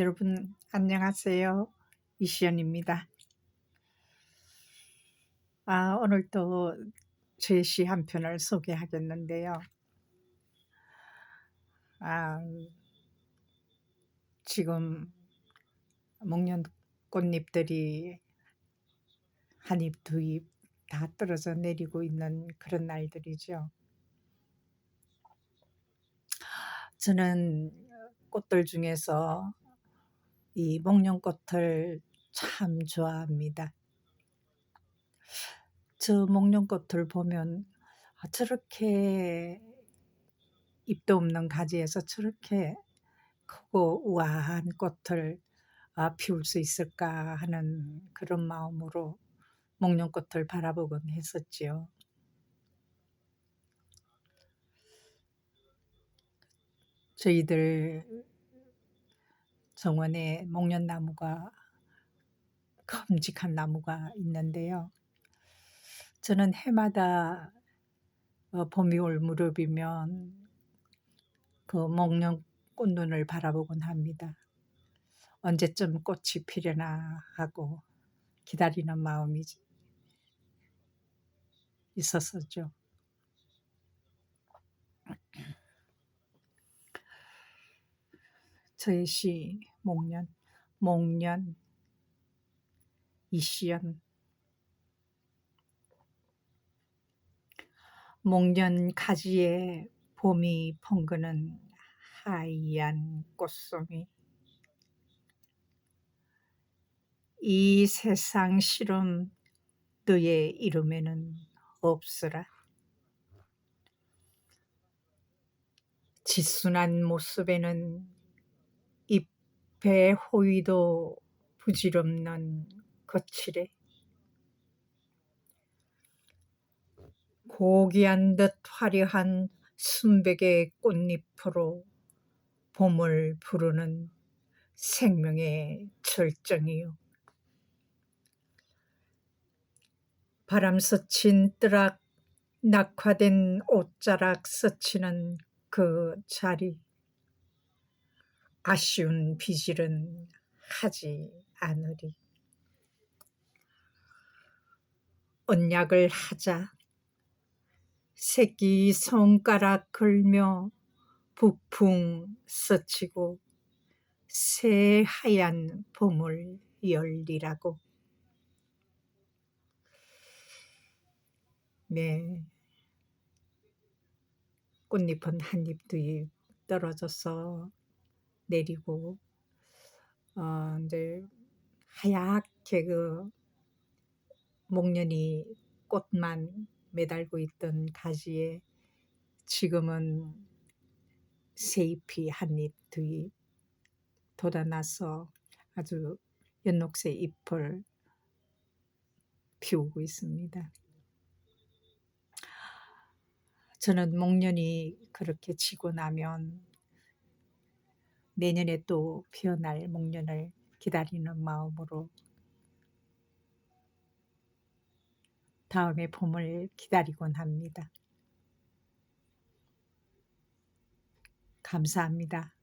여러분 안녕하세요. 이시연입니다. 아, 오늘 또제시 한 편을 소개하겠는데요. 아, 지금 목련 꽃잎들이 한 잎, 두 잎 다 떨어져 내리고 있는 그런 날들이죠. 저는 꽃들 중에서 이 목련꽃을 참 좋아합니다. 저 목련꽃을 보면 아, 저렇게 잎도 없는 가지에서 저렇게 크고 우아한 꽃을 아, 피울 수 있을까 하는 그런 마음으로 목련꽃을 바라보곤 했었지요. 저희들 정원에 목련나무가 큼직한 나무가 있는데요. 저는 해마다 어, 봄이 올 무렵이면 그 목련 꽃눈을 바라보곤 합니다. 언제쯤 꽃이 피려나 하고 기다리는 마음이 있었었죠. 저의 시 목련, 목련, 이시연. 목련 가지에 봄이 펑그는 하얀 꽃송이. 이 세상 시름 너의 이름에는 없으라. 지순한 모습에는 잎의 호위도 부질없는 거칠에 고귀한 듯 화려한 순백의 꽃잎으로 봄을 부르는 생명의 절정이요. 바람 스친 뜨락 낙화된 옷자락 스치는 그 자리 아쉬운 비질은 하지 않으리. 언약을 하자. 새끼 손가락 걸며 북풍 스치고 새 하얀 봄을 열리라고. 네. 꽃잎은 한 잎, 두 잎 떨어져서 내리고 어 인제 하얗게 그 목련이 꽃만 매달고 있던 가지에 지금은 새잎이 한 잎, 두 잎 돋아나서 아주 연록새 잎을 피우고 있습니다. 저는 목련이 그렇게 지고 나면 내년에 또 피어날 목련을 기다리는 마음으로 다음의 봄을 기다리곤 합니다. 감사합니다.